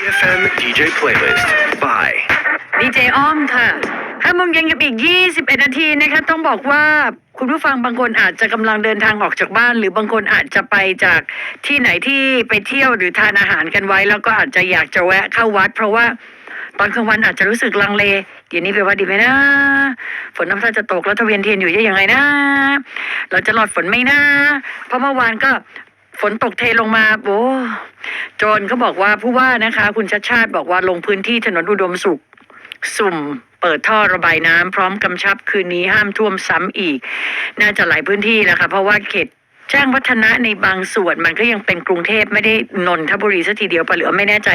FM DJ Playlist by ดีเจอ้อมค่ะห้าโมงเย็นกับอีก 21 นาทีนะคะต้องบอกว่าคุณผู้ฟังบางคนอาจจะกำลังเดินทางออกจากบ้าน หรือบางคนอาจจะไปจากที่ไหนที่ไปเที่ยวหรือทานอาหารกันไว้ แล้วก็อาจจะอยากจะแวะเข้าวัด เพราะว่าตอนกลางวันอาจจะรู้สึกลังเล เดี๋ยวนี้ไปวัดดีไหมนะ ฝนน้ำตาจะตกแล้วทะเวียนเทียนอยู่ยังไงนะ เราจะหลอดฝนไหมนะ เพราะเมื่อวานก็ ฝนตกเทลงมาโอ้โจรเขาบอกว่าผู้ว่านะคะ คุณชัดชาติบอกว่าลงพื้นที่ถนนอุดมสุข สุ่มเปิดท่อระบายน้ำพร้อมกำชับคืนนี้ห้ามท่วมซ้ำอีก น่าจะหลายพื้นที่แล้วค่ะเพราะว่าเขตแจ้งวัฒนะในบางส่วนมันก็ยังเป็นกรุงเทพไม่ได้นนทบุรีสัทีเดียวปะหรือไม่แน่ใจ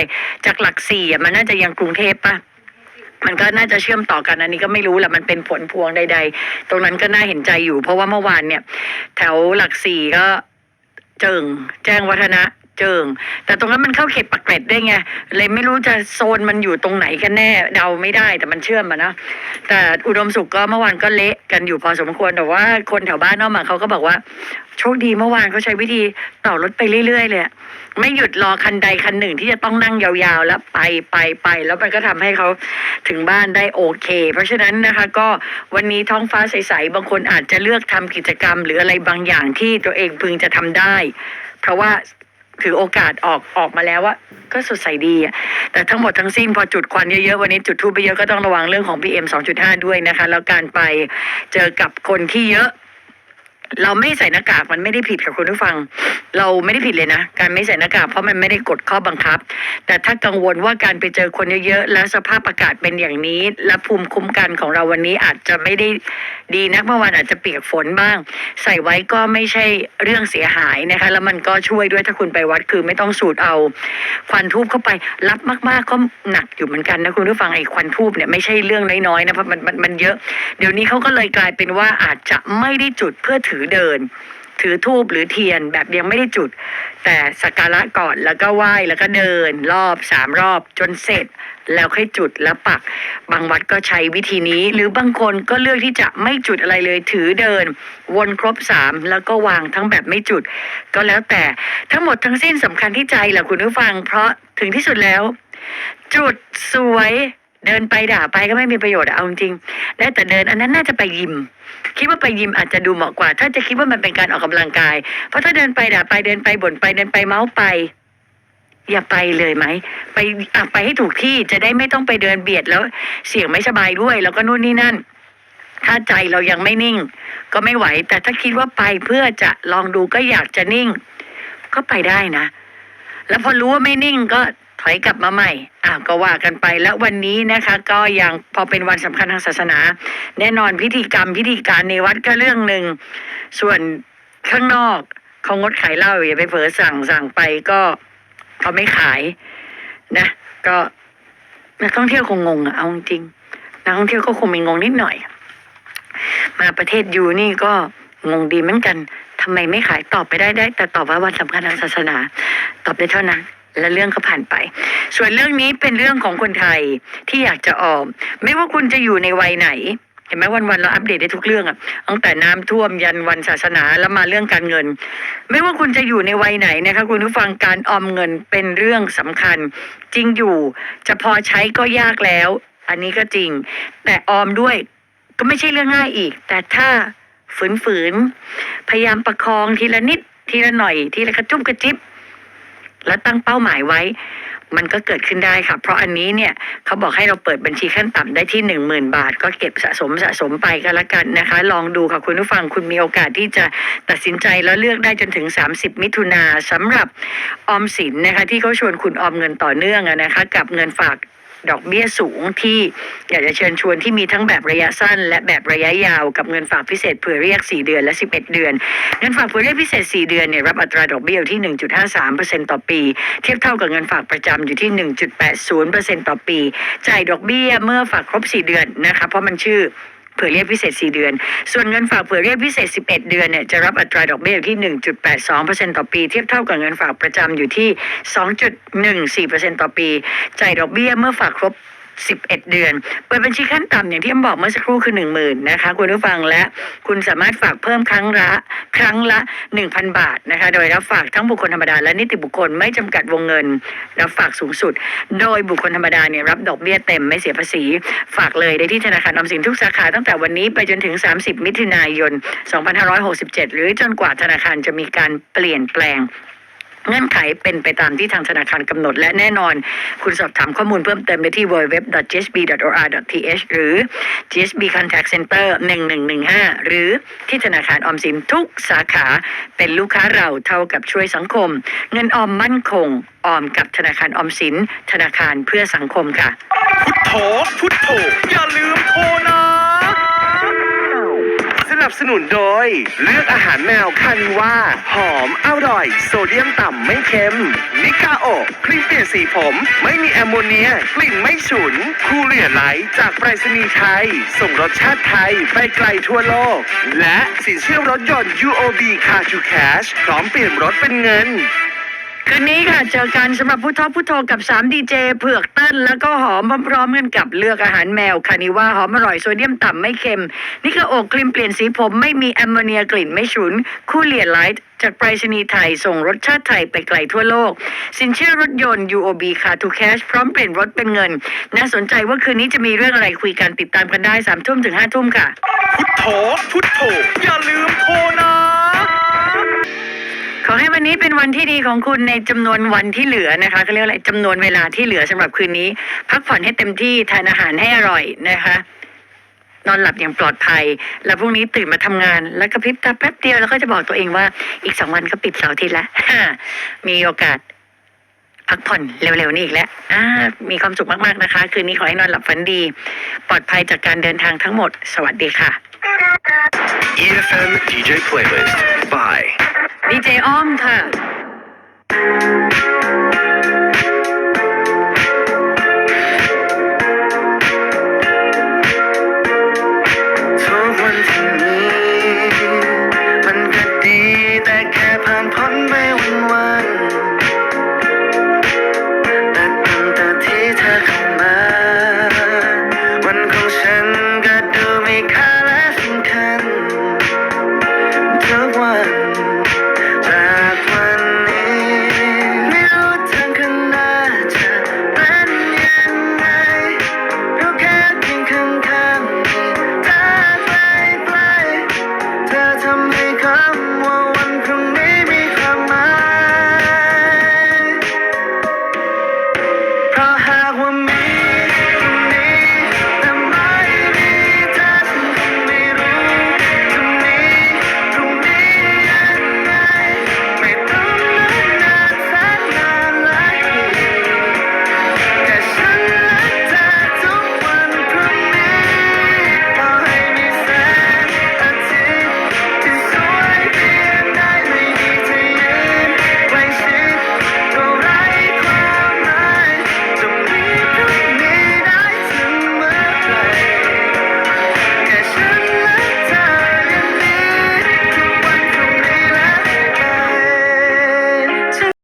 จากหลักสี่มันน่าจะยังกรุงเทพปะมันก็น่าจะเชื่อมต่อกันอันนี้ก็ไม่รู้แหละมันเป็นผลพวงใด ๆ ตรงนั้นก็น่าเห็นใจอยู่ เพราะว่าเมื่อวานเนี่ย แถวหลักสี่ก็ เจิงแจ้งวัฒนะ เจิง แต่ตรงนั้นมันเข้าเขตปักเกร็ดได้ไง เลยไม่รู้จะโซนมันอยู่ตรงไหนกันแน่เดาไม่ได้แต่มันเชื่อมอะนะแต่อุดมสุขก็เมื่อวานก็เละกันอยู่พอสมควรแต่ว่าคนแถวบ้านนอกมาเขาก็บอกว่าโชคดีเมื่อวานเขาใช้วิธีต่อรถไปเรื่อยๆเลยไม่หยุดรอคันใดคันหนึ่งที่จะต้องนั่งยาวๆ แล้วไปไปไปแล้วมันก็ทำให้เขาถึงบ้านได้โอเค เพราะฉะนั้นนะคะก็วันนี้ท้องฟ้าใสๆบางคนอาจจะเลือกทำกิจกรรม หรืออะไรบางอย่างที่ตัวเองพึงจะทำได้ เพราะว่า ถือโอกาสออกออกมาแล้วว่าก็สดใสดีอะแต่ทั้งหมดทั้งสิ้นพอจุดควันเยอะๆวันนี้จุดทูบไปเยอะก็ต้องระวังเรื่องของ PM 2.5 ด้วยนะคะ แล้วการไปเจอกับคนที่เยอะ เราไม่ใส่หน้ากากมันไม่ได้ผิดกับคุณผู้ฟัง เราไม่ได้ผิดเลยนะ การไม่ใส่หน้ากากเพราะมันไม่ได้กฎข้อบังคับ แต่ถ้ากังวลว่าการไปเจอคนเยอะๆและสภาพอากาศเป็นอย่างนี้ และภูมิคุ้มกันของเราวันนี้อาจจะไม่ได้ดีนักเมื่อวานอาจจะเปียกฝนบ้าง ใส่ไว้ก็ไม่ใช่เรื่องเสียหายนะคะ แล้วมันก็ช่วยด้วยถ้าคุณไปวัดคือไม่ต้องสูดเอา ควันทูบเข้าไปรับมาก ๆ ก็หนักอยู่เหมือนกันนะคุณผู้ฟังไอ้ควันทูบเนี่ยไม่ใช่เรื่องน้อยๆนะเพราะมันมันมันเยอะ เดี๋ยวนี้เขาก็เลยกลายเป็นว่าอาจจะไม่ได้จุดเพื่อถือือเดิน ถือทูบหรือเทียนแบบยังไม่ได้จุด แต่สักการะก่อนแล้วก็ไหว้แล้วก็เดิน รอบสามรอบจนเสร็จ แล้วค่อยจุดแล้วปัก บางวัดก็ใช้วิธีนี้ หรือบางคนก็เลือกที่จะไม่จุดอะไรเลย ถือเดิน วนครบสามแล้วก็วางทั้งแบบไม่จุด ก็แล้วแต่ทั้งหมดทั้งสิ้นสำคัญที่ใจแหละคุณผู้ฟัง เพราะถึงที่สุดแล้ว จุดสวย เดินไปด่าไปก็ไม่มีประโยชน์เอาจริงได้แต่เดินอันนั้นน่าจะไปยิม คิดว่าไปยิมอาจจะดูเหมาะกว่า ถ้าจะคิดว่ามันเป็นการออกกำลังกาย เพราะถ้าเดินไปด่าไปเดินไปบ่นไปเดินไปเมาส์ไป อย่าไปเลยไหมไปอะไปให้ถูกที่จะได้ไม่ต้องไปเดินเบียดแล้ว เสี่ยงไม่สบายด้วย แล้วก็นู่นนี่นั่น ถ้าใจเรายังไม่นิ่ง ก็ไม่ไหว แต่ถ้าคิดว่าไปเพื่อจะลองดูก็อยากจะนิ่ง ก็ไปได้นะ แล้วพอรู้ว่าไม่นิ่งก็ ถอยกลับมาใหม่อะก็ว่ากันไปแล้ววันนี้นะคะ ก็ยังพอเป็นวันสำคัญทางศาสนา แน่นอนพิธีกรรมพิธีการในวัดก็เรื่องหนึ่งส่วนข้างนอกเขางดขายเหล้าอย่าไปเผลอสั่งสั่งไปก็เขาไม่ขายนะ ก็นักท่องเที่ยวคงงงอะเอาจริงนักท่องเที่ยวก็คงมีงงนิดหน่อย มาประเทศยูนี่ก็งงดีเหมือนกันทำไมไม่ขายตอบไปได้ได้ แต่ตอบว่าวันสำคัญทางศาสนา ตอบได้เท่านั้น และเรื่องก็ผ่านไป ส่วนเรื่องนี้เป็นเรื่องของคนไทยที่อยากจะออม ไม่ว่าคุณจะอยู่ในวัยไหนเห็นไหมวันๆเราอัปเดตได้ทุกเรื่องอะตั้งแต่น้ำท่วมยันวันศาสนาแล้วมาเรื่องการเงิน ไม่ว่าคุณจะอยู่ในวัยไหนนะคะคุณผู้ฟังการออมเงินเป็นเรื่องสำคัญ จริงอยู่ จะพอใช้ก็ยากแล้ว อันนี้ก็จริง แต่ออมด้วยก็ไม่ใช่เรื่องง่ายอีก แต่ถ้าฝืนๆพยายามประคองทีละนิดทีละหน่อย ทีละกระจุ้มกระจิบ และตั้งเป้าหมายไว้ มันก็เกิดขึ้นได้ค่ะ เพราะอันนี้เนี่ยเขาบอกให้เราเปิดบัญชีขั้นต่ำได้ที่หนึ่งหมื่นบาท ก็เก็บสะสมสะสมไปก็แล้วกันนะคะ ลองดูค่ะคุณผู้ฟังคุณมีโอกาสที่จะตัดสินใจแล้วเลือกได้จนถึง 30 มิถุนาสำหรับออมสินนะคะ ที่เขาชวนคุณออมเงินต่อเนื่องนะคะ กับเงินฝาก ดอกเบี้ยสูงที่อยากจะเชิญชวนที่มีทั้งแบบระยะสั้น และแบบระยะยาวกับเงินฝากพิเศษเผื่อเรียก 4 เดือนและ 11 เดือน เงินฝากเผื่อเรียกพิเศษ 4 เดือนเนี่ยรับอัตราดอกเบี้ยที่ 1.53%ต่อปี เทียบเท่ากับเงินฝากประจำอยู่ที่ 1.80%ต่อปี จ่ายดอกเบี้ยเมื่อฝากครบ 4 เดือนนะคะเพราะมันชื่อ เผื่อเรียกพิเศษ 4 เดือน ส่วนเงินฝากเผื่อเรียกพิเศษ 11 เดือนเนี่ยจะรับอัตราดอกเบี้ยอยู่ที่ 1.82%ต่อปี เทียบเท่ากับเงินฝากประจำอยู่ที่ 2.14%ต่อปี จ่ายดอกเบี้ยเมื่อฝากครบ 11 เดือน เปิดบัญชีขั้นต่ำอย่างที่อ้บอกเมื่อสักครู่คือ 1 0,000นะคะ คุณผู้ฟังและคุณสามารถฝากเพิ่มครั้งละครั้งละ 1,000 บาทนะคะ โดยรับฝากทั้งบุคคลธรรมดาและนิติบุคคลไม่จำกัดวงเงิน รับฝากสูงสุด โดยบุคคลธรรมดาเนี่ยรับดอกเบี้ยเต็มไม่เสียภาษี ฝากเลยได้ที่ธนาคารออมสินทุกสาขาตั้งแต่วันนี้ไปจนถึง 30 มิถุนายน 2567 หรือจนกว่าธนาคารจะมีการเปลี่ยนแปลง เงื่อนไขเป็นไปตามที่ทางธนาคารกำหนด และแน่นอน คุณสอบถามข้อมูลเพิ่มเติมได้ที่ www.gsb.or.th หรือ GSB Contact Center 1115 หรือที่ธนาคารออมสินทุกสาขาเป็นลูกค้าเราเท่ากับช่วยสังคม เงินออมมั่นคง ออมกับธนาคารออมสิน ธนาคารเพื่อสังคมค่ะ พุทโธพุทโธ หนุนโดย เลือกอาหารแมวคานิว่า หอมอร่อย โซเดียมต่ำไม่เค็ม นิกาโอครีมเปลี่ยนสีผม ไม่มีแอมโมเนีย กลิ่นไม่ฉุน คูเรียไลท์จากไปรษณีย์ไทย ส่งรสชาติไทย ไปไกลทั่วโลก และสินเชื่อรถยนต์ UOB Car to Cash พร้อมเปลี่ยนรถเป็นเงิน คืนนี้ค่ะเจอกันสำหรับผู้ทอผู้โทกับ3ดีเจเผือกเต้นแล้วก็หอมพร้อมๆกันกับเลือกอาหารแมวคานิว่าหอมอร่อยโซเดียมต่ำไม่เค็ม นี่คือโอกครีมเปลี่ยนสีผมไม่มีแอมโมเนียกลิ่นไม่ฉุน คู่เลียไลท์จากไปรษณีย์ไทย ส่งรสชาติไทยไปไกลทั่วโลก สินเชื่อรถยนต์ UOB Car to Cash พร้อมเปลี่ยนรถเป็นเงิน น่าสนใจว่าคืนนี้จะมีเรื่องอะไรคุยกันติดตามกันได้3ามทุ่มถึง5้าทุ่มค่ะ พุทโธพุทโธอย่าลืมโทรนะ ให้วันนี้เป็นวันที่ดีของคุณในจำนวนวันที่เหลือนะคะเขาเรียกอะไรจำนวนเวลาที่เหลือสำหรับคืนนี้ พักผ่อนให้เต็มที่ทานอาหารให้อร่อยนะคะนอนหลับอย่างปลอดภัย แล้วพรุ่งนี้ตื่นมาทำงาน แล้วก็พริบตาแป๊บเดียวแล้วก็จะบอกตัวเองว่าอีกสองวันก็ปิดเสาร์อาทิตย์แล้วมีโอกาส พักผ่อนเร็วๆนี่อีกแล้วมีความสุขมากๆนะคะ คืนนี้ขอให้นอนหลับฝันดี ปลอดภัยจากการเดินทางทั้งหมด สวัสดีค่ะ EFM DJ Playlist by ดีเจอ้อมค่ะ